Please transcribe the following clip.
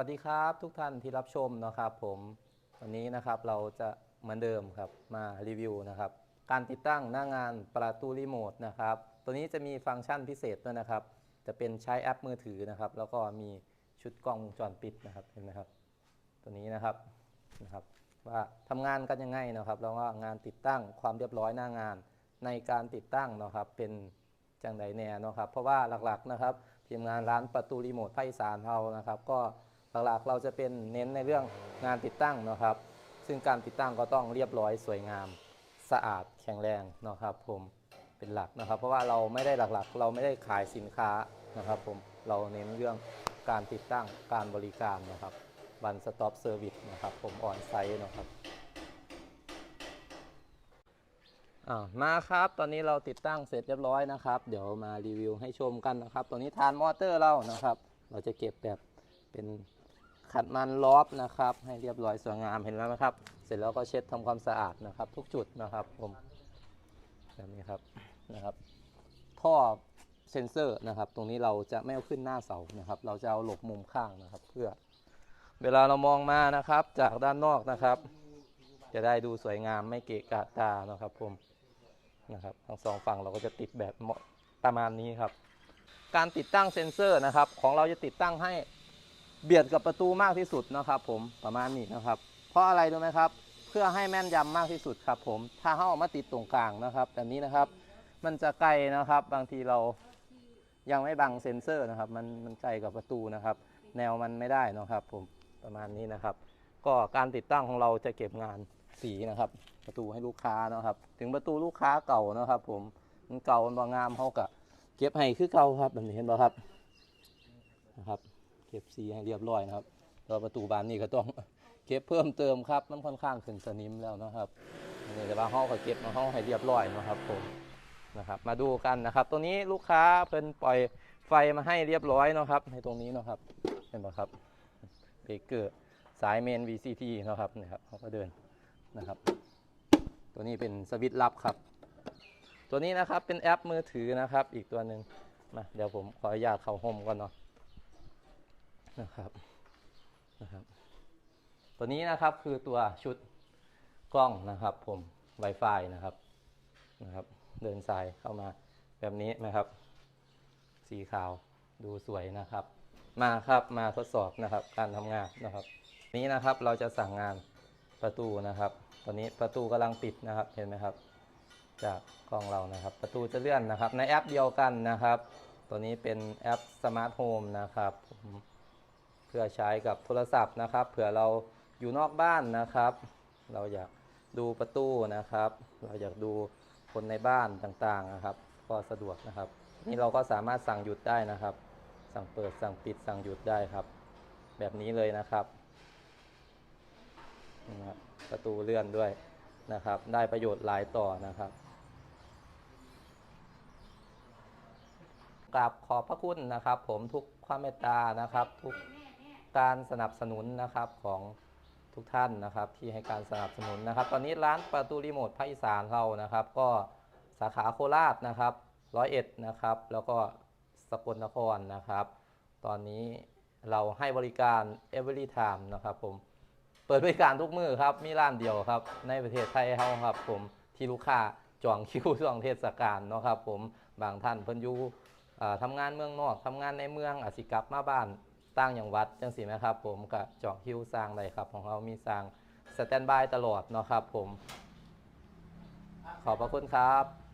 วัสดีครับทุกท่านที่รับชมนะครับผมวันนี้นะครับเราจะเหมือนเดิมครับมารีวิวนะครับการติดตั้งหน้างานประตูรีโมทนะครับตัวนี้จะมีฟังก์ชันพิเศษด้วยนะครับ จะเป็นใช้แอปมือถือนะครับ แล้วก็มีชุดกล้องวงจรปิดนะครับเห็นไหมครับ ตัวนี้นะครับนะครับ ว่าทำงานกันยังไงนะครับแล้วว่างานติดตั้งความเรียบร้อยหน้างานในการติดตั้งนะครับเป็นจังไดแน่นะครับ เพราะว่าหลักๆนะครับทีมงานร้านประตูรีโมทภาคอีสานเรานะครับ ก็ หลักๆเราจะเป็นเน้นในเรื่องงานติดตั้งนะครับ ซึ่งการติดตั้งก็ต้องเรียบร้อยสวยงามสะอาดแข็งแรงนะครับ ผมเป็นหลักนะครับ เพราะว่าเราไม่ได้หลักๆ เราไม่ได้ขายสินค้านะครับ ผมเราเน้นเรื่องการติดตั้งการบริการนะครับวันสต็อปเซอร์วิสนะครับ ผมออนไซต์นะครับมาครับ ตอนนี้เราติดตั้งเสร็จเรียบร้อยนะครับ เดี๋ยวมารีวิวให้ชมกันนะครับ ตัวนี้ทานมอเตอร์เรานะครับ เราจะเก็บแบบเป็น ขัดมันลอบนะครับ ให้เรียบร้อยสวยงามเห็นแล้วนะครับ เสร็จแล้วก็เช็ดทำความสะอาดนะครับ ทุกจุดนะครับผมแบบนี้ครับนะครับ ท่อเซนเซอร์นะครับ ตรงนี้เราจะไม่เอาขึ้นหน้าเสานะครับ เราจะเอาหลบมุมข้างนะครับ เพื่อเวลาเรามองมานะครับ จากด้านนอกนะครับ จะได้ดูสวยงามไม่เกะกะตานะครับผมนะครับทั้งสองฝั่งเราก็จะติดแบบประมาณนี้ครับ การติดตั้งเซ็นเซอร์นะครับ ของเราจะติดตั้งให้ เบียดกับประตูมากที่สุดนะครับผมประมาณนี้นะครับ เพราะอะไรรู้ไหมครับ เพื่อให้แม่นยำมากที่สุดครับผมถ้าเข้ามาติดตรงกลางนะครับแบบนี้นะครับ มันจะไกลนะครับ บางทีเรายังไม่บังเซ็นเซอร์นะครับ มันมันไกลกับประตูนะครับ แนวมันไม่ได้นะครับ ผมประมาณนี้นะครับ ก็การติดตั้งของเราจะเก็บงานสีนะครับ ประตูให้ลูกค้านะครับ ถึงประตูลูกค้าเก่านะครับ ผมมันเก่ามันบางงามเขากะเก็บให้คือเก่าครับแบบนี้เห็นป่ะครับนะครับ เก็บสีให้เรียบร้อยนะครับแล้วประตูบานนี้ก็ต้องเก็บเพิ่มเติมครับ มันค่อนข้างขึ้นสนิมแล้วนะครับนี่แต่ว่าห้องก็เก็บมาห้องให้เรียบร้อยนะครับผมนะครับ มาดูกันนะครับ ตัวนี้ลูกค้าเพิ่นปล่อยไฟมาให้เรียบร้อยเนาะครับ ในตรงนี้เนาะครับ เห็นป่ะครับเบรกเกอร์สายเมน VCT นะครับนี่ครับเขาก็เดินนะครับ ตัวนี้เป็นสวิตช์ลับครับ ตัวนี้นะครับเป็นแอปมือถือนะครับ อีกตัวหนึ่งมาเดี๋ยวผมขออนุญาตเข้าโฮมก่อนเนาะ นะครับนะครับ ตัวนี้นะครับคือตัวชุดกล้องนะครับ ผม Wi-Fi นะครับนะครับ เดินสายเข้ามาแบบนี้นะครับ สีขาวดูสวยนะครับ มาครับมาทดสอบนะครับ การทำงานนะครับ นี้นะครับเราจะสั่งงานประตูนะครับ ตอนนี้ประตูกำลังปิดนะครับเห็นไหมครับ จากกล้องเรานะครับ ประตูจะเลื่อนนะครับ ในแอปเดียวกันนะครับ ตัวนี้เป็นแอปสมาร์ทโฮมนะครับผม เพื่อใช้กับโทรศัพท์นะครับ เผื่อเราอยู่นอกบ้านนะครับ เราอยากดูประตูนะครับ เราอยากดูคนในบ้านต่างๆนะครับ ก็สะดวกนะครับ นี่เราก็สามารถสั่งหยุดได้นะครับ สั่งเปิดสั่งปิดสั่งหยุดได้ครับ แบบนี้เลยนะครับนี่ครับประตูเลื่อนด้วยนะครับ ได้ประโยชน์หลายต่อนะครับกราบขอบพระคุณนะครับ ผมทุกความเมตตานะครับทุก การสนับสนุนนะครับของทุกท่านนะครับที่ให้การสนับสนุนนะครับ ตอนนี้ร้านประตูรีโมทภาคอีสานเรานะครับ ก็สาขาโคราชนะครับร้อยเอ็ดนะครับ แล้วก็สกลนครนะครับ ตอนนี้เราให้บริการ every time นะครับผมเปิดบริการทุกมือครับ มีร้านเดียวครับ ในประเทศไทยเฮาครับ ผมที่ลูกค้าจองคิวช่วงเทศกาลเนาะครับ ผมบางท่านเพิ่นอยู่ทำงานเมืองนอกทำงานในเมืองอาจสิกลับมาบ้าน ร้างอย่างวัดจังสิไหมครับ ผมกับจองคิวสร้างได้ครับ ของเรามีสร้างสแตนบายตลอดเนาะครับ ผม ขอบพระคุณครับ